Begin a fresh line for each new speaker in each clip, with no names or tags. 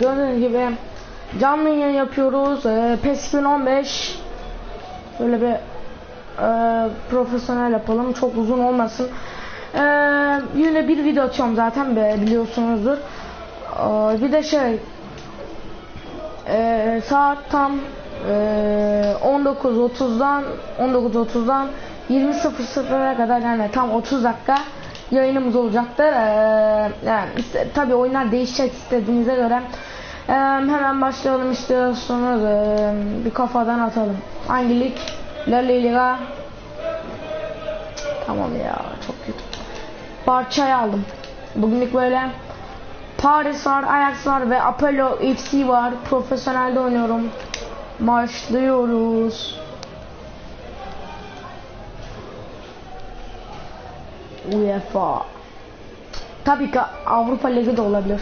Gördüğünüz gibi canlı yayın yapıyoruz. Ee, PES 2015 böyle bir e, profesyonel yapalım. Çok uzun olmasın. Ee, yine bir video atıyorum zaten be, biliyorsunuzdur. Ee, bir de şey e, saat tam e, 19.30'dan 19.30'dan 20.00'a kadar yani tam 30 dakika yayınımız olacaktır. Ee, yani tabi oyunlar değişecek istediğinize göre. Ee, hemen başlayalım istiyorsanız ee, bir kafadan atalım. Hangi lig? La Liga. Tamam ya çok kötü. Barça'yı aldım. Bugünlük böyle. Paris var, Ajax var ve Apollo FC var. Profesyonelde oynuyorum. Başlıyoruz. UEFA. Tabii ki Avrupa Ligi de olabilir.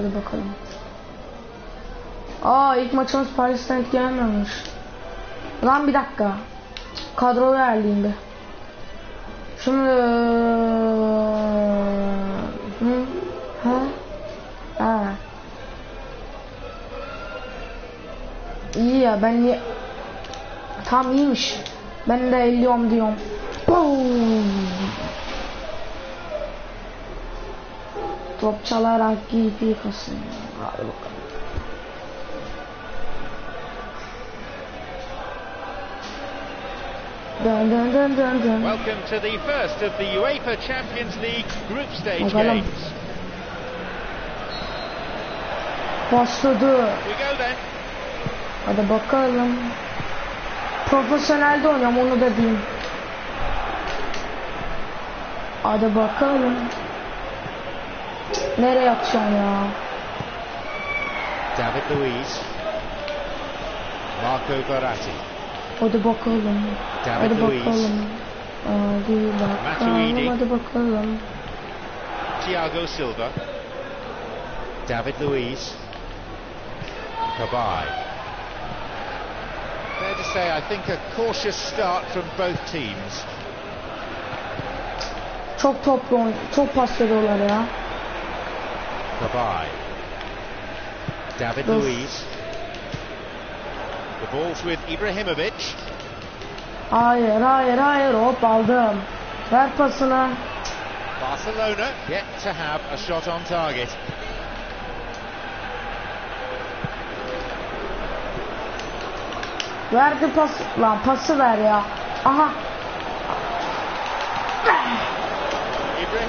Hadi bakalım. Aa ilk maçımız Paris'ten gelmemiş. Lan bir dakika. Kadro verdiğinde. Şimdi Hı? Ha? Ha. İyi ya ben niye Tam iyiymiş. Ben de elliyorum diyorum. Boom. Top çalarak gidiyorsun. Hadi bakalım. Dön dön dön dön dön.
Welcome to the first of the UEFA Champions League group stage
Bakalım.
games.
Başladı. Hadi bakalım. Profesyonelde oynuyorum onu da diyeyim. Hadi bakalım. Nereye atacağım ya?
David Luiz. Marco Verratti.
Hadi bakalım.
David
Hadi
Luiz.
bakalım. Hadi bakalım. Hadi bakalım.
Thiago Silva. David Luiz. Kabay. Fair to say, I think a cautious start from both teams.
Çok toplu. Çok pas veriyorlar ya.
Kabay. David
Dur.
Luiz. The ball's with Ibrahimovic.
Hayır hayır hayır hop aldım. Ver pasını.
Barcelona yet to have a shot on target.
Verdi pas. Lan pası ver ya. Aha.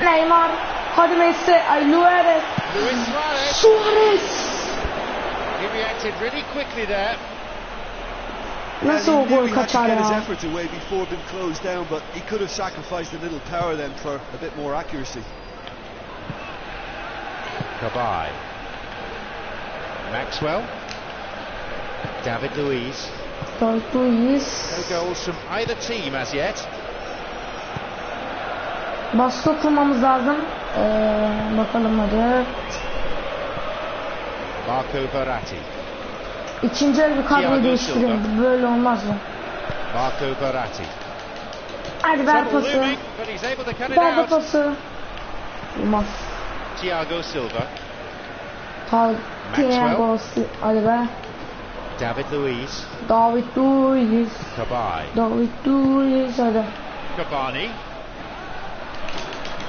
Neymar. Hadi Messi. Ay Luares.
Luis Suarez.
Suarez.
He reacted really quickly there.
Nasıl o
and he knew
gol
he had to
kaçar
get his
ya?
effort away before being closed down, but he could have sacrificed a little power then for a bit more accuracy.
Kabay. Maxwell. David Luiz.
Dört Luiz.
No goals from either team as yet.
Baskı kurmamız lazım. Ee, bakalım hadi.
Marco Verratti.
İkinci el bir kadroyu
Thiago
değiştireyim. Böyle olmaz mı?
Marco Verratti.
Hadi ver pası. Ver de pası. Olmaz.
Thiago Silva.
Thiago Si- Hadi be.
David Luiz.
David Luiz.
Kabay.
David Luiz hadi.
Cavani.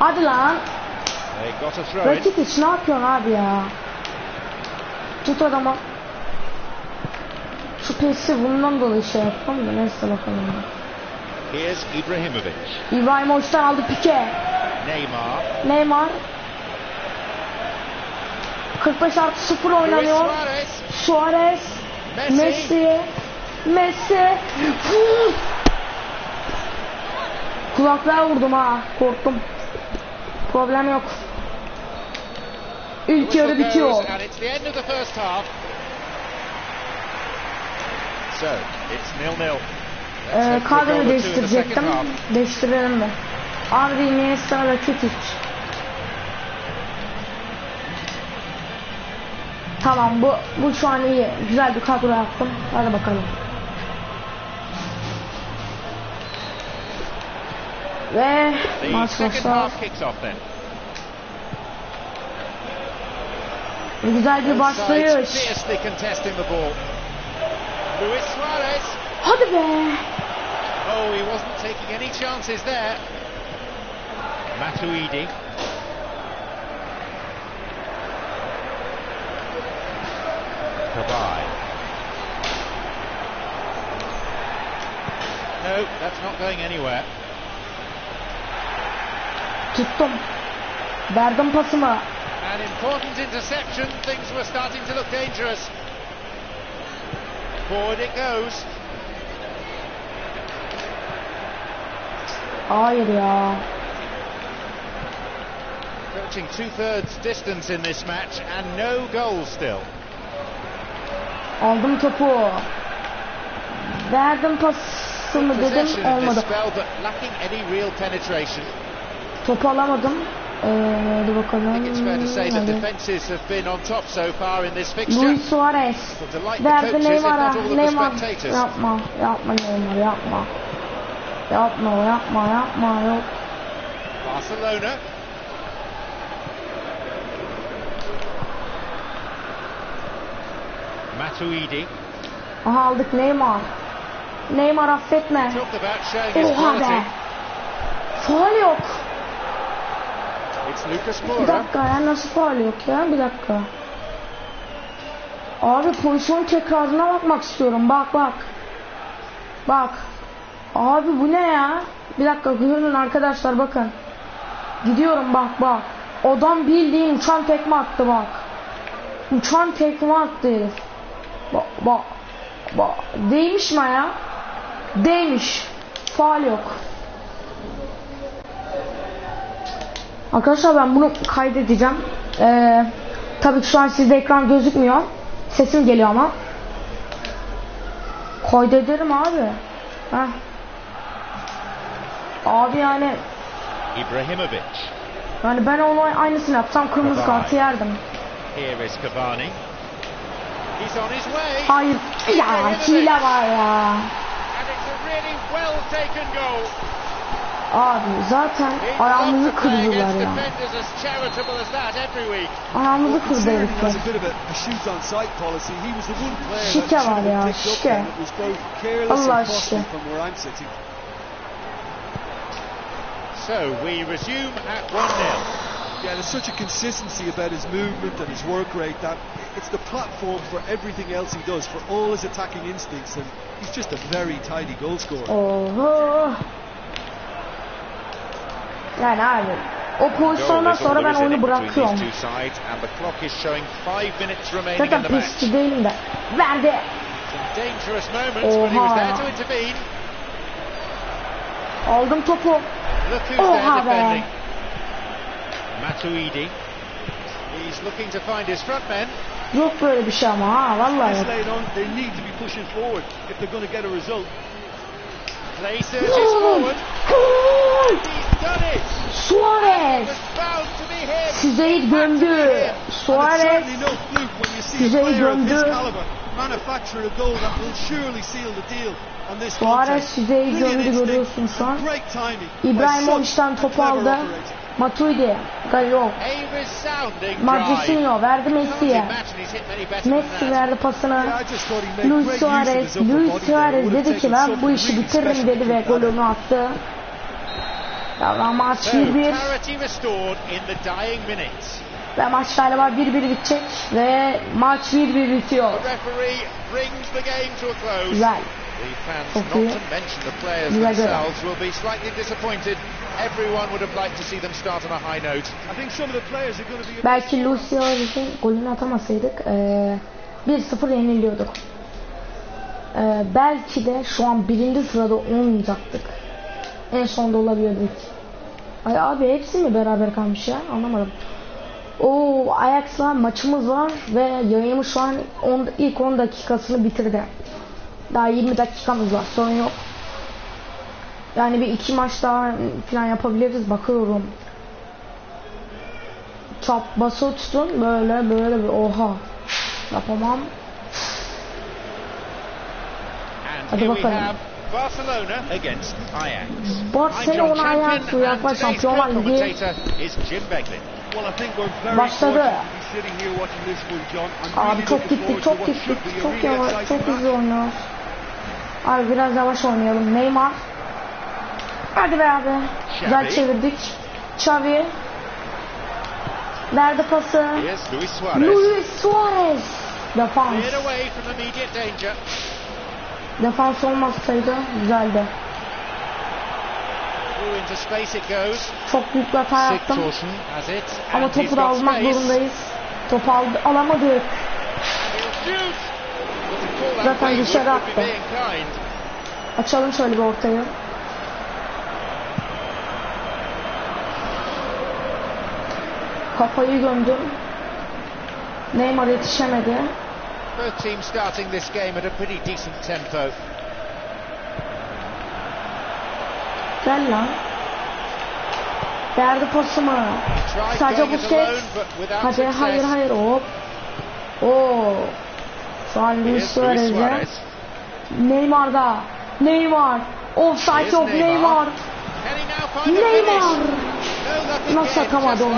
Hadi lan. Rakip hiç ne yapıyorsun abi ya? Tut adamı. Şu pesi bundan dolayı şey yapalım da neyse bakalım.
Here's Ibrahimovic.
İbrahimovic'den aldı Pique.
Neymar.
Neymar. 45 artı 0
Luis
oynanıyor.
Suarez. Messi.
Messi. Messi. Vur! Kulaklığa vurdum ha. Korktum. Problem yok. İlk yarı bitiyor. Ee, kadroyu değiştirecektim. Değiştirelim mi? Andri Iniesta ve Kitic. Tamam bu bu şu an iyi. Güzel bir kadro yaptım. Hadi bakalım. Ve
The second half kicks off then. Both sides
başlayış.
fiercely contesting the ball. Luis Suarez.
Be.
Oh, he wasn't taking any chances there. Matuidi. Kabay. No, that's not going anywhere.
Tuttum. Verdim pasımı.
An important interception. Things were starting to look dangerous. Forward it goes.
Hayır ya.
Approaching two-thirds distance in this match and no goals still.
Aldım topu. Verdim pasımı dedim
Possession in this
olmadı.
spell but lacking any real penetration.
Topu alamadım. Ee, hadi bakalım. Hadi. Luis Suarez. Verdi Neymar'a. Neymar. Yapma. Yapma Neymar yapma. Yapma yapma yapma yok.
Barcelona. Matuidi
Aha aldık Neymar. Neymar affetme. Oha be. Faal yok.
It's Lucas
Bir
Moura.
dakika ya nasıl faal yok ya bir dakika. Abi pozisyon tekrarına bakmak istiyorum bak bak. Bak. Abi bu ne ya? Bir dakika görün arkadaşlar bakın. Gidiyorum bak bak. Adam bildiğin uçan tekme attı bak. Uçan tekme attı herif. Bak bak. Bak. Değmiş mi ya? Değmiş. Faal yok. Arkadaşlar ben bunu kaydedeceğim. Ee, tabii ki şu an sizde ekran gözükmüyor. Sesim geliyor ama. Kaydederim abi. Heh. Abi yani
Ibrahimovic.
yani ben onu aynısını yapsam kırmızı kartı yerdim.
Here is Cavani. He's on his way.
Hayır ya hile var ya.
And it's a really well taken goal.
Abi zaten
He'd
ayağımızı
love to play
kırdılar
against
ya.
defenders as charitable as that every week.
Ayağımızı
Well,
kırdı
considering he has
herifler.
a bit of a, a shoot on sight policy, he was the one player
Şike
that should
var
have
ya,
been picked up
şike.
and it was both careless
Allah
and costly
şike.
from where I'm sitting.
So we resume at 1-0.
Yeah, there's such a consistency about his movement and his work rate that it's the platform for everything else he does, for all his attacking instincts, and he's just a very tidy goal scorer.
Yani abi o pozisyondan sonra ben oyunu bırakıyorum. Zaten pesçi değilim de. Verdi. Oha. Aldım topu. Oha be.
Matuidi. He's looking to find his front men.
Yok böyle bir şey ama ha vallahi yok.
they need to be pushing forward if they're going to get a result.
Play surges forward.
Suarez. Füzeyi gömdü. Suarez.
his
gömdü. Suarez
Brilliant
gömdü görüyorsun şu an. İbrahimovic'den topu aldı. Matuidi.
Drive.
Marcinho verdi Messi'ye. Messi verdi pasını. Luis Suarez, Luis Suarez dedi ki ben bu işi bitiririm dedi ve golünü attı. Ya maç
So,
1-1
parity restored in the dying minutes.
ve maç galiba 1-1 bitecek ve maç 1-1 bitiyor. Güzel.
The fans,
Çok
not
iyi.
to mention the players
Güzel göre.
themselves, will be slightly disappointed. Everyone would have liked to see them start on a high note.
I think some of the players are going to be.
Belki Luis Suarez'in golünü atamasaydık eee 1-0 yeniliyorduk. Eee, belki de şu an birinci sırada olmayacaktık. En sonda olabilirdik. Ay abi hepsi mi beraber kalmış ya? Anlamadım. O Ajax'la maçımız var ve yayınımız şu an 10, ilk 10 dakikasını bitirdi. Daha 20 dakikamız var sorun yok. Yani bir iki maç daha falan yapabiliriz bakıyorum. Çap bası tutun böyle böyle bir oha. Yapamam. Hadi bakalım.
Barcelona against Ajax.
Barcelona Ajax UEFA Şampiyonlar Ligi
co-commentator is Jim Beglin.
Well, I think we're very
Başladı.
fortunate to be sitting here watching this one, John. I'm
Abi çok gittik, çok gittik, çok yavaş, çok hızlı oynuyoruz. Abi biraz yavaş oynayalım. Neymar. Hadi be abi. Güzel çevirdik. Xavi. Verdi pası.
Here's Luis Suarez.
Luis Suarez. Defans. Defans olmasaydı güzeldi. Çok büyük bir hata yaptım. Ama topu da almak zorundayız. Topu aldı, alamadık. Zaten dışarı attı. Açalım şöyle bir ortayı. Kafayı gömdüm. Neymar yetişemedi.
Both teams starting this game at a pretty decent tempo.
Gel lan. Verdi pasımı. Sadece Busquets. Hadi hayır hayır hop. Oo. Şu an Luis Suarez'e.
Suarez.
Neymar'da. Neymar. Offside yok
Neymar.
Neymar. Neymar.
Finish? No luck
Nasıl
again,
atamadı
just
onu?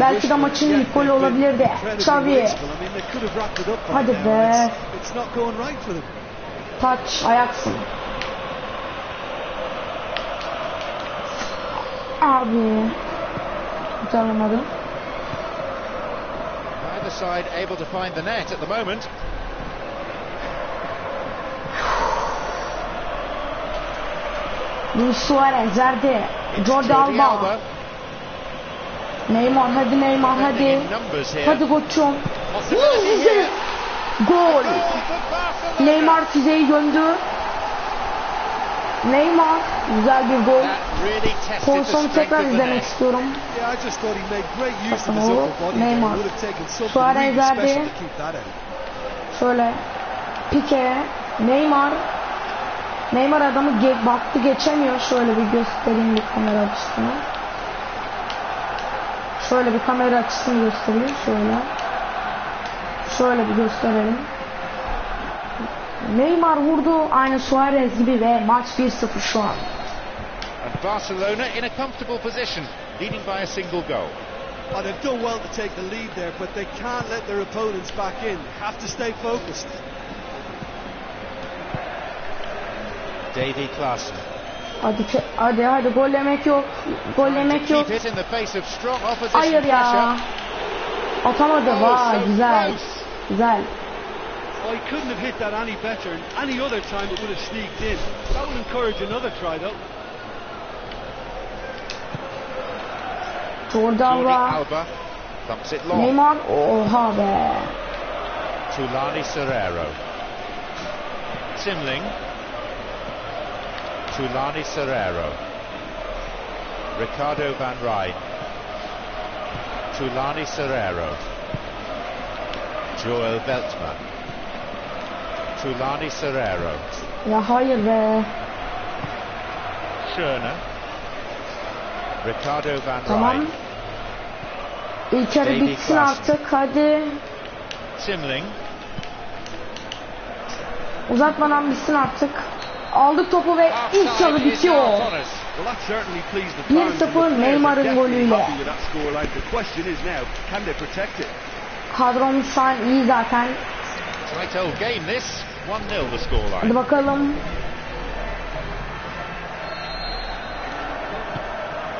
Belki de maçın ilk golü olabilirdi. Xavi. Hadi be. Taç ayaksın. Abi. Kurtaramadım.
Either side able to find the net at the moment.
Luis Suarez verdi. Jordi Alba. Neymar hadi Neymar hadi. Hadi koçum.
Here.
Gol. Neymar füzeyi göndü. Neymar güzel bir gol. Pozisyonu tekrar izlemek istiyorum. Bakın. Neymar. Suarez verdi. Şöyle Pique, Neymar. Neymar adamı ge- baktı geçemiyor. Şöyle bir göstereyim bir kamera açısını. Şöyle bir kamera açısını göstereyim. Şöyle. Şöyle bir gösterelim. Neymar vurdu aynı Suarez gibi ve maç 1-0 şu an.
And Barcelona in a comfortable position, leading by a single goal.
Oh, they've done well to take the lead there, but they can't let their opponents back in. Have to stay focused.
Davy Klaassen.
Hadi ke- hadi hadi gol yemek yok. Gol
Trying to
yemek yok.
it in the face of strong opposition
Hayır ya.
pressure.
Atamadı.
Oh,
Vay
so
güzel.
close.
Güzel.
Oh, he couldn't have hit that any better. and Any other time it would have sneaked in. That would encourage another try, though.
Jordi
Jordi
Alba.
Alba thumps it long.
Neymar. Oha be.
Tulani Serrero. Simling. Tulani Serrero. Ricardo van Rijn. Tulani Serrero. Joel Veltman. Tulani Serrero.
Ya hayır be.
Schöne. Ricardo van
Tamam.
Rijn.
İlk yarı
Davy
bitsin
Klaassen.
artık hadi.
Simling.
Uzatmadan bitsin artık. Aldık topu ve ilk
is
bitiyor.
now upon us.
Well, that certainly pleased the
1-0
fans. and the players are
Neymar'ın golüyle. Kadromuz şu an iyi zaten.
Tight old game this. 1-0 the scoreline.
Hadi bakalım.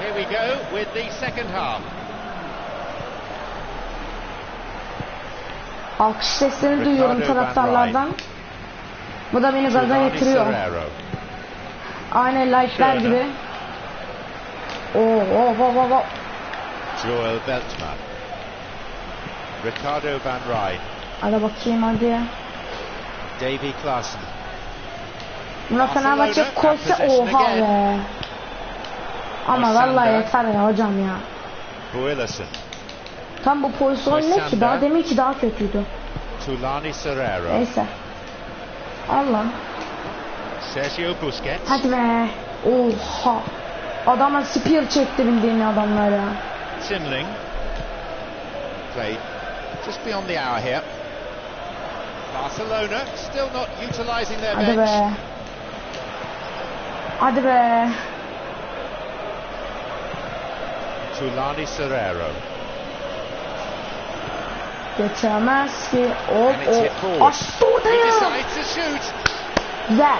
Here we go with the second half.
Alkış seslerini duyuyorum taraftarlardan. Bu da beni gaza getiriyor. Aynen like'lar gibi. Oo, oo, oo, oo, oo.
Joel Veltman. Ricardo van Rijn.
Hadi bakayım hadi.
Davy Klaassen.
Buna Fenerbahçe koysa oha be. Ama vallahi yeter ya hocam ya.
Builasson.
Tam bu pozisyon ne ki daha demin ki daha kötüydü.
Tulani Serrero.
Neyse. Allah.
Sergio Busquets.
Hadi be. Oha. Adama spear çekti bildiğin adamlar ya.
Sinling. Played just beyond the hour here. Barcelona still not utilising their
Hadi
bench.
be. Hadi be.
Tulani Serrero.
Geçemez ki. Hop hop. Açtı ortaya. Güzel.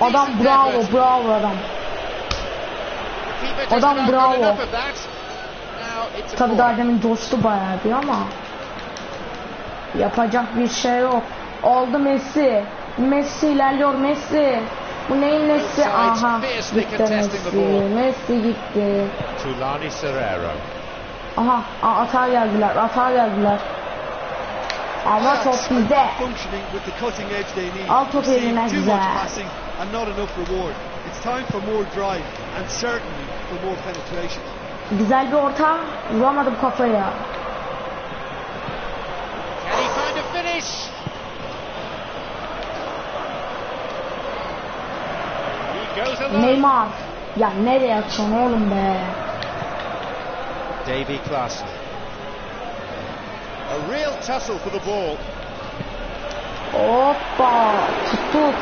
Oh,
Adam bravo bravo adam. Adam bravo. Tabi daha demin coştu bayağı bir ama yapacak bir şey yok. Oldu Messi. Messi ilerliyor Messi. Bu neyin Messi? Aha gitti Messi. Messi gitti.
Tulani Serrero.
Aha a- atağa geldiler atağa geldiler. Ama top bizde. Al topu
Receive
eline güzel. Güzel bir orta. Vuramadım kafaya. Neymar. Ya nereye atıyorsun oğlum be?
Davy Klaassen. A real tussle for the ball.
Hoppa. Tuttuk.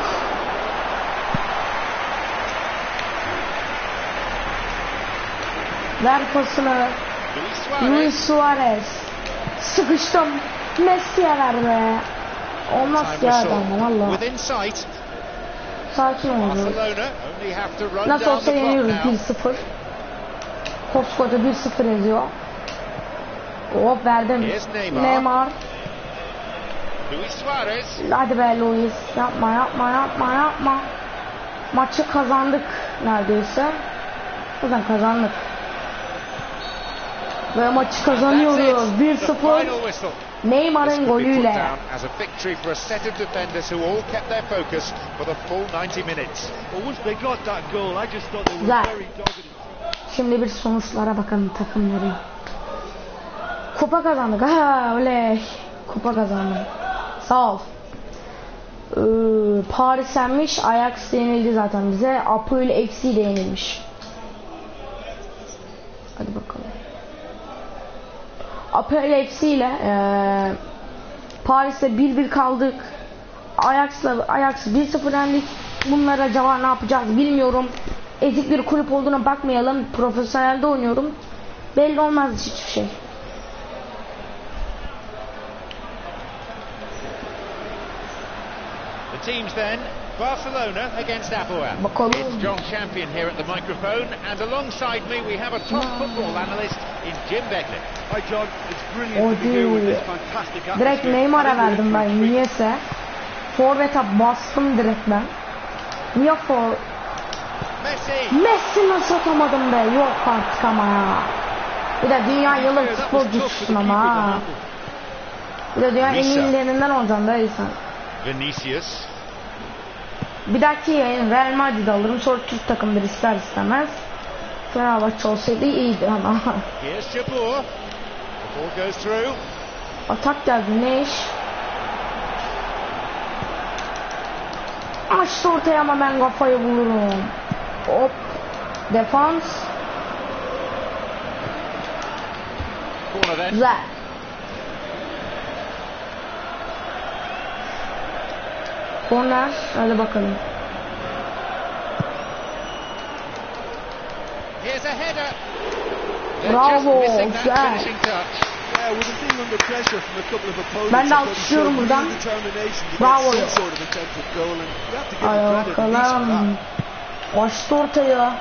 Ver pasını.
Luis Suarez.
Sıkıştım. Messi'ye ver be. Olmaz ya adam valla.
Within sight.
Sakin ol.
Barcelona only have to run
Nasıl olsa yeniyoruz
now.
1-0. Koskoca 1-0 yazıyor. Hop verdim.
Neymar.
Neymar.
Luis Suarez.
Hadi be Luis. Yapma yapma yapma yapma. Maçı kazandık neredeyse. Zaten kazandık. Ve maçı kazanıyoruz.
That's it. The
1-0.
final whistle. This
Neymar'ın golüyle.
down as a victory for a set of defenders who all kept their focus for the full 90 minutes.
Well, once they got that goal, I just thought they were
Güzel. Şimdi bir sonuçlara bakalım takımları. Kupa kazandık. Ha oley. Kupa kazandık. Sağ ol. Ee, Paris yenmiş. Ajax yenildi zaten bize. Apoel FC ile yenilmiş. Hadi bakalım. Apoel FC ile eee Paris'te 1-1 kaldık. Ajax'la Ajax 1-0 yendik. Bunlara acaba ne yapacağız bilmiyorum. Ezik bir kulüp olduğuna bakmayalım. Profesyonelde oynuyorum. Belli olmaz hiçbir şey.
The teams then, Barcelona against Apoel. It's John Champion here at the microphone, and alongside me we have a top football analyst in Jim Beckley.
Hi, John. It's brilliant to be here with this fantastic atmosphere.
Direkt Neymar'a verdim ben niyeyse. Forvet'e bastım direkt ben. Niye for...
Messi!
Messi nasıl atamadım be? Yok artık ama ya. Bir de dünya yılın futbolcusun ama ha. Bir de dünyanın en iyilerinden olacaksın da sen.
Vinicius.
Bir dahaki yayın Real Madrid alırım. Sonra Türk takımları ister istemez. Fenerbahçe olsaydı iyiydi ama. Atak geldi ne iş? Açtı ortaya ama ben kafayı bulurum. Hop. Defans. Güzel. Korner. Hadi bakalım.
Here's a header. They're
Bravo, güzel. Ben de alkışlıyorum buradan. Bravo Hadi bakalım. Açtı ortaya.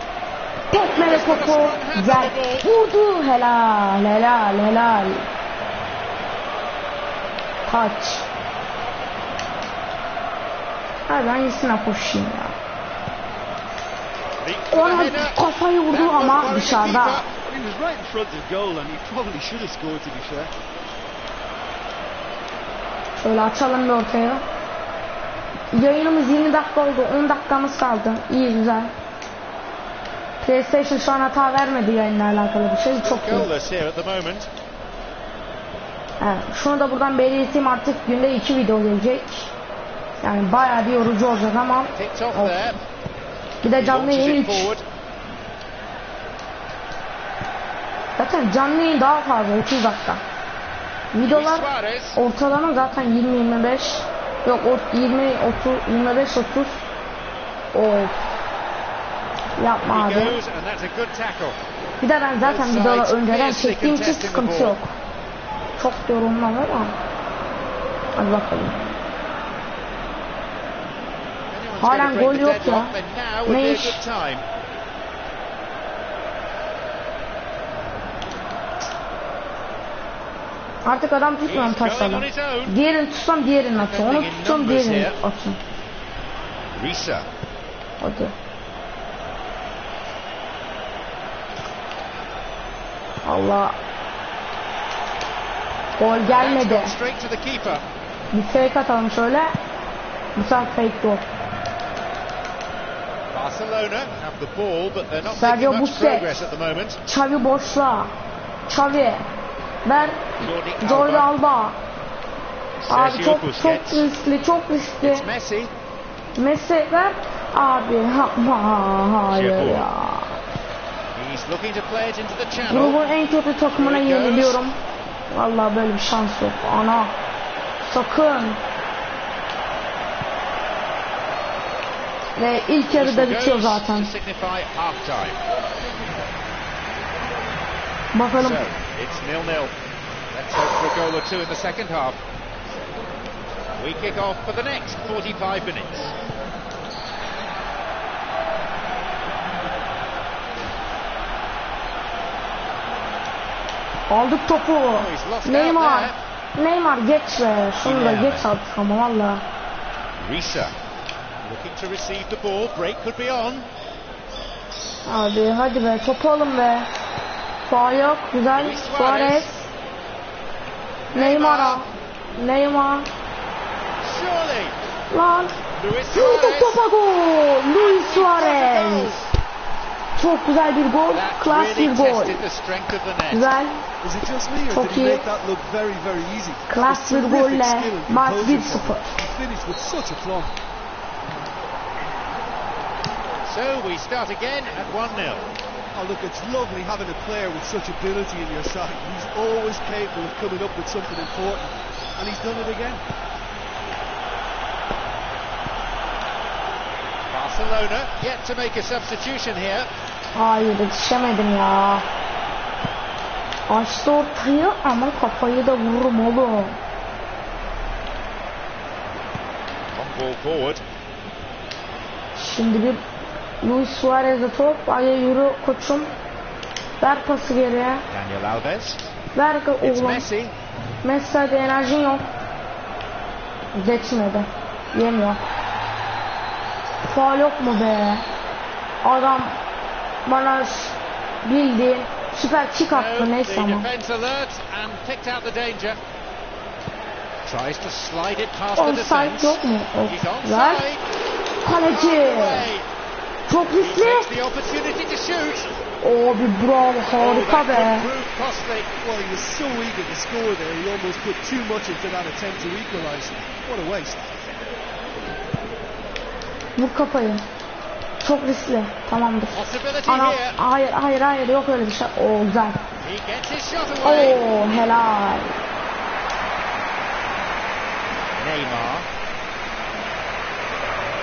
Tekmele topu. Güzel. Vurdu. Helal. Helal. Helal. Taç. Hadi hangisine koşayım ya. Ona kafayı vurdu ama dışarıda. Şöyle açalım bir ortaya. Yayınımız 20 dakika oldu. 10 dakikamız kaldı. İyi güzel. PlayStation şu an hata vermedi yayınla alakalı bir şey. Çok iyi. Evet, şunu da buradan belirteyim artık günde iki video gelecek. Yani bayağı bir yorucu olacak ama
there.
bir de canlı yayın
it
3.
forward.
Zaten canlı yayın daha fazla 30 dakika. Videolar ortalama zaten 20-25 yok o 20 30 25 30 Of. Yapma abi. Bir de ben zaten
sides
önceden çektiğim için sıkıntı yok. Çok yorumlam ama. Hadi bakalım. Halen gol yok ya. Ne iş? Artık adam tutmuyorum taşlarla. Diğerini tutsam diğerini atıyor. Onu tutsam diğerini atıyor.
Risa.
Hadi. Allah. Gol gelmedi. Bir fake atalım şöyle. Bu sefer fake yok.
Barcelona have the ball, but they're not
Sergio
making much progress at the moment.
Xavi boşla. Xavi. Ver.
Jordi Alba.
Abi çok çok riskli, çok riskli.
Messi.
Messi ver. Abi yapma. Hayır
Şefu.
ya. Grubun en kötü takımına yeniliyorum. Vallahi böyle bir şans yok. Ana. Sakın. Ve ilk yarıda bitiyor zaten. Bakalım.
So it's nil nil. Let's hope for a goal or two in the second half. We kick off for the next 45 minutes.
Aldık topu.
out
Neymar. Neymar geç be. Şunu da geç artık ama valla.
Risa looking to receive the ball. Break could be on.
Abi hadi be topu alın be. Faal yok. Güzel.
Suarez.
Neymar. Neymar.
Surely.
Lan.
Luis
topa gol. Luis Suarez. Çok güzel bir gol. Klas bir gol. Güzel. Çok iyi. Klas bir golle maç 1-0.
So we start again at 1-0.
Oh, look, it's lovely having a player with such ability in your side. He's always capable of coming up with something important, and he's done it again.
Barcelona yet to make a substitution here.
Hayır yetişemedim ya. Açtı ortayı ama kafayı da vururum oğlum.
On ball forward.
Şimdi bir Luis Suarez'e top. Hadi yürü koçum. Ver pası geriye.
Daniel Alves.
Ver oğlum.
Messi.
Messi hadi enerjin yok. Geçmedi. Yemiyor. Faal yok mu be? Adam bana bildiğin süper kick attı neyse ama.
Tries to slide it past the
yok mu?
Onside.
Kaleci. Çok riskli. bir bravo
Oh,
harika
that
be. Vur kafayı. Çok riskli. Tamamdır. Ana, hayır hayır hayır yok öyle bir şey. Oo güzel. Oo helal.
Neymar.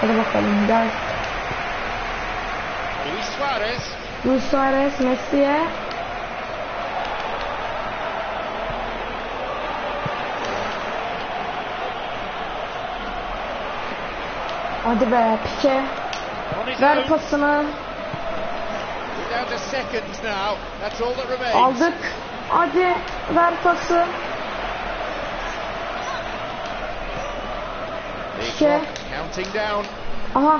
Hadi bakalım gel.
Luis Suarez.
Luis Suarez Messi'ye. Hadi be Pike. Ver pasını. Aldık. Hadi ver pası. Pike. Aha.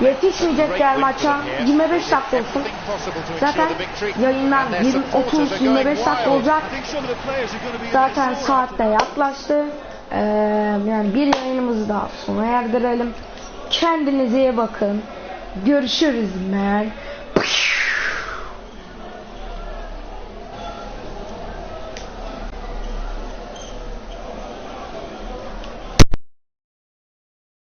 Yetişmeyecekler maça. 25 dakika olsun. Zaten yayınlar 20, 30, 25 dakika olacak. Zaten saat de yaklaştı. Ee, yani bir yayınımızı daha sona erdirelim. Kendinize iyi bakın. Görüşürüz men.